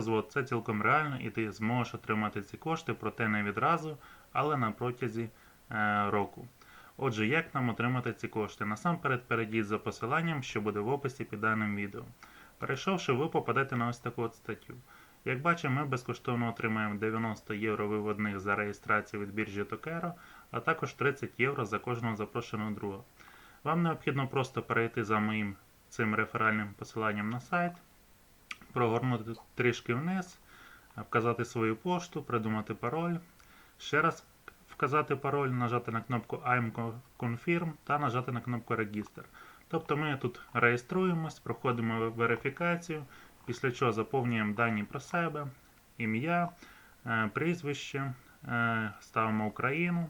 розвод це цілком реально, і ти зможеш отримати ці кошти, проте не відразу, але на протязі е, року. Отже, як нам отримати ці кошти? Насамперед перейдіть за посиланням, що буде в описі під даним відео. Перейшовши, ви попадете на ось таку от статтю. Як бачимо, ми безкоштовно отримаємо 90 євро виводних за реєстрацію від біржі Tokero, а також 30 євро за кожного запрошеного друга. Вам необхідно просто перейти за моїм цим реферальним посиланням на сайт, прогорнути трішки вниз, вказати свою пошту, придумати пароль. Ще раз вказати пароль, нажати на кнопку I'm Confirm та нажати на кнопку Register. Тобто ми тут реєструємось, проходимо верифікацію, після чого заповнюємо дані про себе, ім'я, е, прізвище, е, ставимо Україну,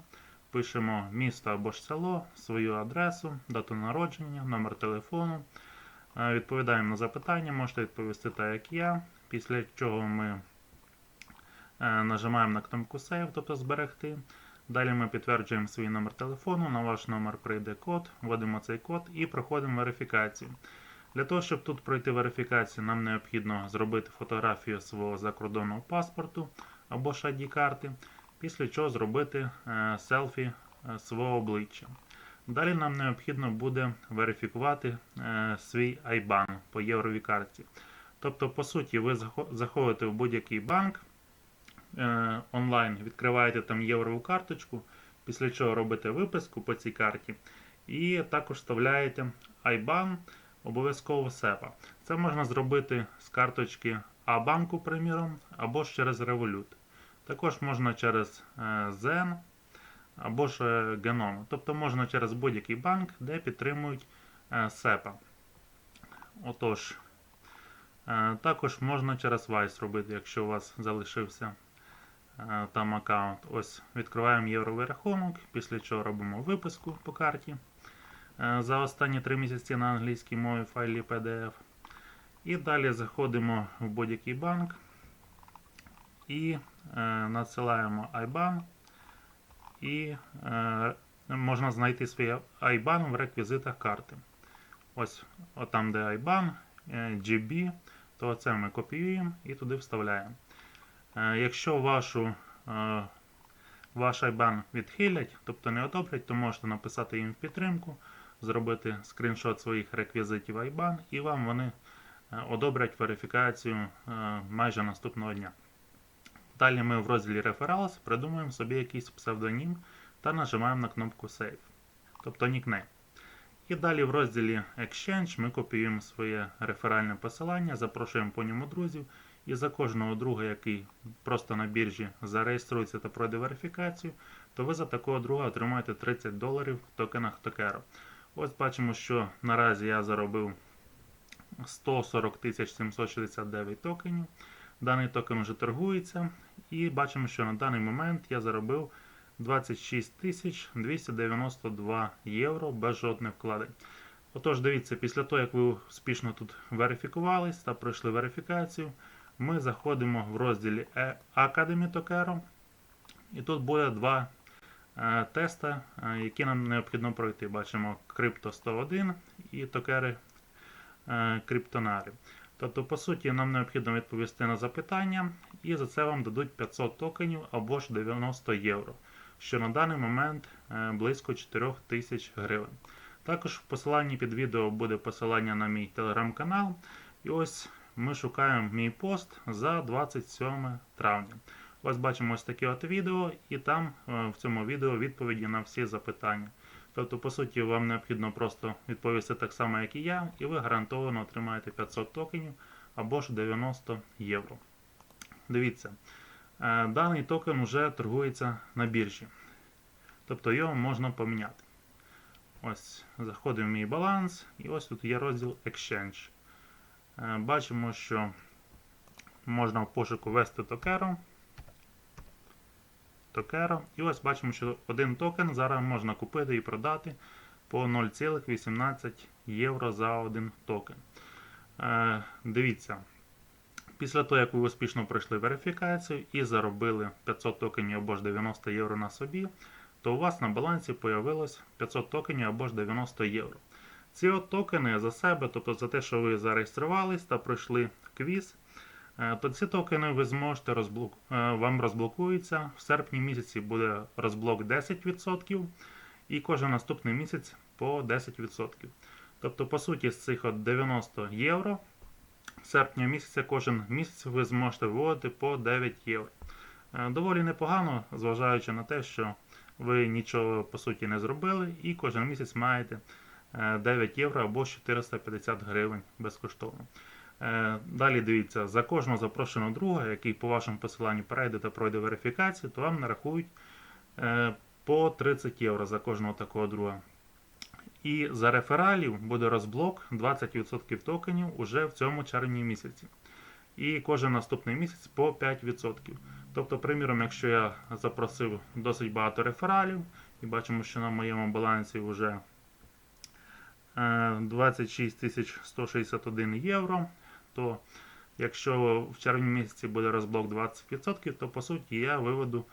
пишемо місто або ж село, свою адресу, дату народження, номер телефону. Е, Відповідаємо на запитання, можете відповісти так, як я. Після чого ми е, нажимаємо на кнопку Save, тобто зберегти. Далі ми підтверджуємо свій номер телефону, на ваш номер прийде код, вводимо цей код і проходимо верифікацію. Для того, щоб тут пройти верифікацію, нам необхідно зробити фотографію свого закордонного паспорту або ж ID-карти, після чого зробити е, селфі свого обличчя. Далі нам необхідно буде верифікувати е, свій IBAN по євровій карті. Тобто, по суті, ви заходите в будь-який банк е, онлайн, відкриваєте там єврову карточку, після чого робите виписку по цій карті, і також вставляєте IBAN, обов'язково SEPA. Це можна зробити з карточки А-банку, приміром, або ж через Revolut. Також можна через е, Zen або ж е, Genom. Тобто можна через будь-який банк, де підтримують е, SEPA. Отож, е, також можна через Vice робити, якщо у вас залишився там аккаунт. Ось відкриваємо євровий рахунок, після чого робимо виписку по карті за останні 3 місяці на англійській мові файлі PDF. І далі заходимо в будь-який банк і надсилаємо IBAN. І е, можна знайти свій IBAN в реквізитах карти. Ось там, де IBAN, е, GB, то це ми копіюємо і туди вставляємо. Е, якщо вашу, е, ваш IBAN відхилять, тобто не одобрять, то можете написати їм в підтримку, зробити скріншот своїх реквізитів IBAN, і вам вони е, одобрять верифікацію е, майже наступного дня. Далі ми в розділі Referrals придумуємо собі якийсь псевдонім та нажимаємо на кнопку Save, тобто нікнейм. І далі в розділі Exchange ми копіюємо своє реферальне посилання, запрошуємо по ньому друзів. І за кожного друга, який просто на біржі зареєструється та пройде верифікацію, то ви за такого друга отримаєте 30 доларів в токенах Tokero. Ось бачимо, що наразі я заробив 140 769 токенів. Даний токен вже торгується. І бачимо, що на даний момент я заробив 26 292 євро без жодних вкладень. Отож, дивіться, після того, як ви успішно тут верифікувались та пройшли верифікацію, ми заходимо в розділі Academy Tokero. І тут буде два е, тести, е, які нам необхідно пройти. Бачимо Crypto 101 і токери е, Криптонари. Тобто, по суті, нам необхідно відповісти на запитання, і за це вам дадуть 500 токенів або ж 90 євро, що на даний момент е, близько 4 тисяч гривень. Також в посиланні під відео буде посилання на мій телеграм-канал. І ось ми шукаємо мій пост за 27 травня. Ось бачимо ось таке от відео, і там е, в цьому відео відповіді на всі запитання. Тобто, по суті, вам необхідно просто відповісти так само, як і я, і ви гарантовано отримаєте 500 токенів або ж 90 євро. Дивіться, е, даний токен вже торгується на біржі. Тобто його можна поміняти. Ось, заходимо в мій баланс, і ось тут є розділ Exchange. Е, Бачимо, що можна в пошуку ввести токеро. Токеро. І ось бачимо, що один токен зараз можна купити і продати по 0,18 євро за один токен. Е, дивіться, після того, як ви успішно пройшли верифікацію і заробили 500 токенів або ж 90 євро на собі, то у вас на балансі появилось 500 токенів або ж 90 євро. Ці от токени за себе, тобто за те, що ви зареєструвались та пройшли квіз, ці токени ви зможете розблок... е, вам розблокуються. В серпні місяці буде розблок 10%, і кожен наступний місяць по 10%. Тобто, по суті, з цих от 90 євро серпня місяця кожен місяць ви зможете виводити по 9 євро. Е, Доволі непогано, зважаючи на те, що ви нічого по суті не зробили, і кожен місяць маєте е, 9 євро або 450 гривень безкоштовно. Е, Далі дивіться, за кожного запрошеного друга, який по вашому посиланню перейде та пройде верифікацію, то вам нарахують е, по 30 євро за кожного такого друга. І за рефералів буде розблок 20% токенів уже в цьому червні місяці. І кожен наступний місяць по 5%. Тобто, приміром, якщо я запросив досить багато рефералів, і бачимо, що на моєму балансі вже е, 26 161 євро, то якщо в червні місяці буде розблок 20%, то по суті я виведу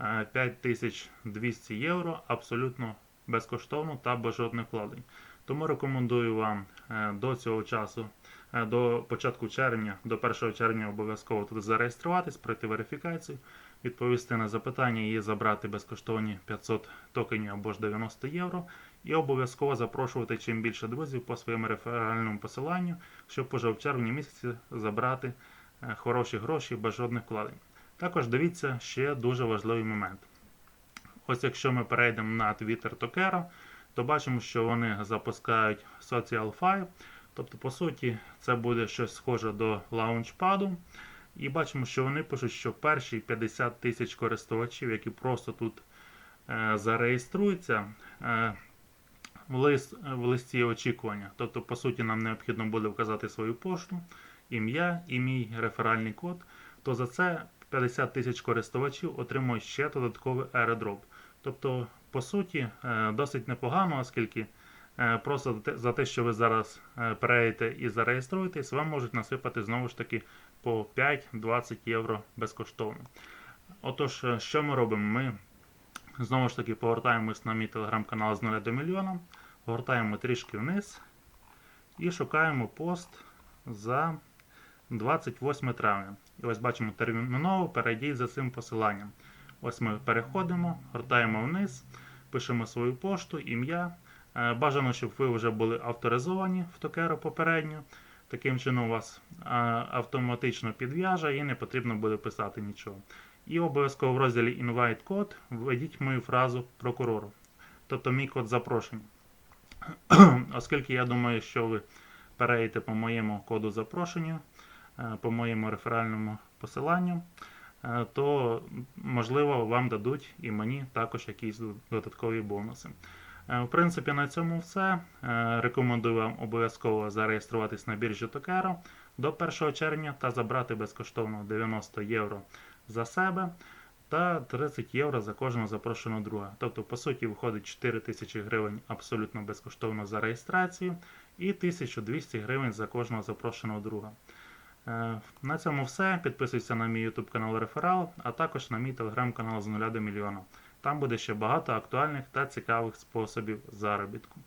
е, 5200 євро абсолютно безкоштовно та без жодних вкладень. Тому рекомендую вам е, до цього часу, е, до початку червня, до 1 червня обов'язково тут зареєструватись, пройти верифікацію, відповісти на запитання і забрати безкоштовні 500 токенів або ж 90 євро. І обов'язково запрошувати чим більше друзів по своєму реферальному посиланню, щоб уже в червні місяці забрати е, хороші гроші без жодних вкладень. Також дивіться ще дуже важливий момент. Ось якщо ми перейдемо на Twitter Tokero, то бачимо, що вони запускають Social Fi. Тобто, по суті, це буде щось схоже до лаунчпаду. І бачимо, що вони пишуть, що перші 50 тисяч користувачів, які просто тут е, зареєструються, е, в, лист, в листі очікування. Тобто, по суті, нам необхідно буде вказати свою пошту, ім'я і мій реферальний код. То за це 50 тисяч користувачів отримують ще додатковий airdrop. Тобто, по суті, е, досить непогано, оскільки е, просто за те- що ви зараз е, перейдете і зареєструєтесь, вам можуть насипати знову ж таки по 5-20 євро безкоштовно. Отож, що ми робимо? Ми знову ж таки повертаємось на мій телеграм-канал з 0 до мільйона, гортаємо трішки вниз і шукаємо пост за 28 травня. І ось бачимо терміново перейдіть за цим посиланням. Ось ми переходимо, гортаємо вниз, пишемо свою пошту, ім'я. Е, Бажано, щоб ви вже були авторизовані в Токеро попередньо. Таким чином вас е, автоматично підв'яже і не потрібно буде писати нічого. І обов'язково в розділі Invite Code введіть мою фразу прокурору, тобто мій код запрошення. Оскільки я думаю, що ви перейдете по моєму коду запрошенню, е, по моєму реферальному посиланню, е, то можливо вам дадуть і мені також якісь додаткові бонуси. Е, В принципі, на цьому все. Рекомендую вам обов'язково зареєструватись на біржі Tokero до 1 червня та забрати безкоштовно 90 євро за себе та 30 євро за кожного запрошеного друга. Тобто, по суті, виходить 4 тисячі гривень абсолютно безкоштовно за реєстрацію і 1200 гривень за кожного запрошеного друга. Е, На цьому все. Підписуйся на мій YouTube канал Реферал, а також на мій телеграм-канал з 0 до мільйона. Там буде ще багато актуальних та цікавих способів заробітку.